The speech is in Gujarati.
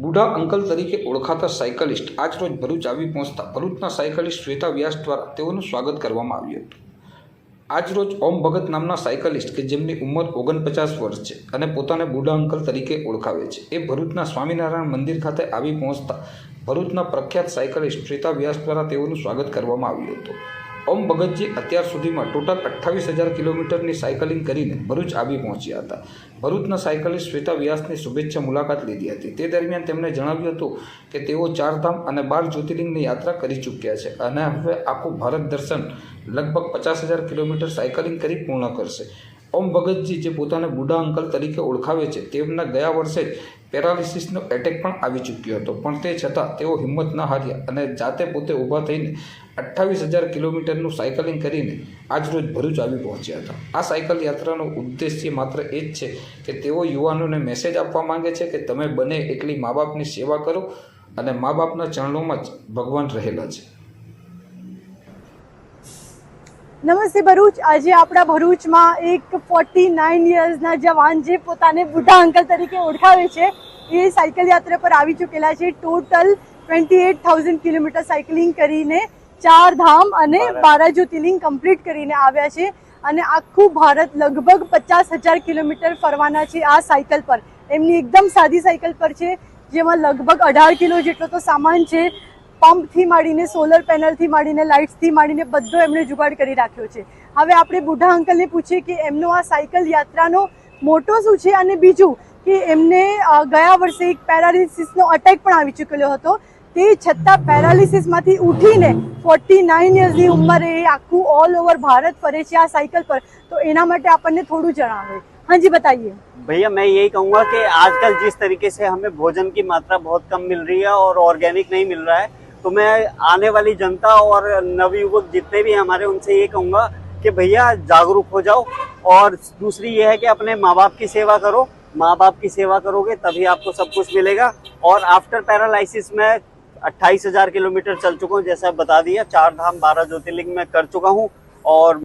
બુઢા અંકલ તરીકે ઓળખાતા સાયકલિસ્ટ આજરોજ ભરૂચ આવી પહોંચતા ભરૂચના સાયકલિસ્ટ શ્વેતા વ્યાસ દ્વારા તેઓનું સ્વાગત કરવામાં આવ્યું હતું. આજરોજ ઓમ ભગત નામના સાયકલિસ્ટ કે જેમની ઉંમર ઓગણપચાસ વર્ષ છે અને પોતાને બુઢા અંકલ તરીકે ઓળખાવે છે. એ ભરૂચના સ્વામિનારાયણ મંદિર ખાતે આવી પહોંચતા ભરૂચના પ્રખ્યાત સાયકલિસ્ટ શ્વેતા વ્યાસ દ્વારા તેઓનું સ્વાગત કરવામાં આવ્યું હતું. ઓમ ભગતજી અત્યાર સુધીમાં ટોટલ અઠ્ઠાવીસ હજાર કિલોમીટરની સાયકલિંગ કરીને ભરૂચ આવી પહોંચ્યા હતા. ભરૂચના સાયકલિસ્ટ શ્વેતા વ્યાસની શુભેચ્છા મુલાકાત લીધી હતી. તે દરમિયાન તેમણે જણાવ્યું હતું કે તેઓ ચારધામ અને બાર જ્યોતિર્લિંગની યાત્રા કરી ચૂક્યા છે અને હવે આખું ભારત દર્શન લગભગ પચાસ હજાર કિલોમીટર સાયકલિંગ કરી પૂર્ણ કરશે. ઓમ ભગતજી જે પોતાને બુઢા અંકલ તરીકે ઓળખાવે છે, તેમના ગયા વર્ષે જ પેરાલિસિસનો એટેક પણ આવી ચૂક્યો હતો. પણ તે છતાં તેઓ હિંમત ન હાર્યા અને જાતે પોતે ઊભા થઈને અઠ્ઠાવીસ હજાર કિલોમીટરનું સાયકલિંગ કરીને આજરોજ ભરૂચ આવી પહોંચ્યા હતા. આ સાયકલ યાત્રાનો ઉદ્દેશ્ય માત્ર એ જ છે કે તેઓ યુવાનોને મેસેજ આપવા માંગે છે કે તમે બને એટલી મા બાપની સેવા કરો અને મા બાપના ચરણોમાં જ ભગવાન રહેલા છે. નમસ્તે ભરૂચ. આજે આપણા ભરૂચમાં એક ફોર્ટી નાઇન યર્સના જવાન જે પોતાને બુઢા અંકલ તરીકે ઓળખાવે છે એ સાયકલ યાત્રા પર આવી ચૂકેલા છે. Total twenty eight thousand kilometre cycling કરીને ચાર ધામ અને બારા જ્યોતિર્લિંગ કમ્પ્લીટ કરીને આવ્યા છે અને આખું ભારત લગભગ પચાસ હજાર કિલોમીટર ફરવાના છે આ સાયકલ પર. એમની એકદમ સાદી સાયકલ પર છે જેમાં લગભગ અઢાર કિલો જેટલો તો સામાન છે. પંપથી માંડીને સોલર પેનલથી માંડીને લાઇટ્સથી માંડીને બધો એમણે જુગાડ કરી રાખ્યો છે હવે આપણે બુઢા અંકલને પૂછીએ કે એમનો આ સાયકલ યાત્રાનો મોટો શું છે અને બીજું કે એમને અ, ગયા વર્ષે એક પેરાલિસિસનો અટેક પણ આવી ચૂકેલો હતો તે છતાં પેરાલિસિસમાંથી ઉઠીને ફોર્ટી નાઇન યર્સની ઉંમરે એ આખું ઓલ ઓવર ભારત ફરે છે આ સાયકલ પર તો એના માટે આપણને થોડું જણાવે હાજી बताइए भैया मैं यही कहूंगा कि आजकल जिस तरीके से हमें भोजन की मात्रा बहुत कम मिल रही है और ऑर्गेनिक नहीं मिल रहा है तो मैं आने वाली जनता और नवयुवक जितने भी हमारे उनसे ये कहूँगा कि भैया, जागरूक हो जाओ। और दूसरी ये है कि अपने माँ बाप की सेवा करो। माँ बाप की सेवा करोगे, तभी आपको सब कुछ मिलेगा। और आफ्टर पैरालिसिस में अट्ठाईस हज़ार किलोमीटर चल चुका हूँ, जैसा बता दिया, चार धाम बारह ज्योतिर्लिंग में कर चुका हूँ। और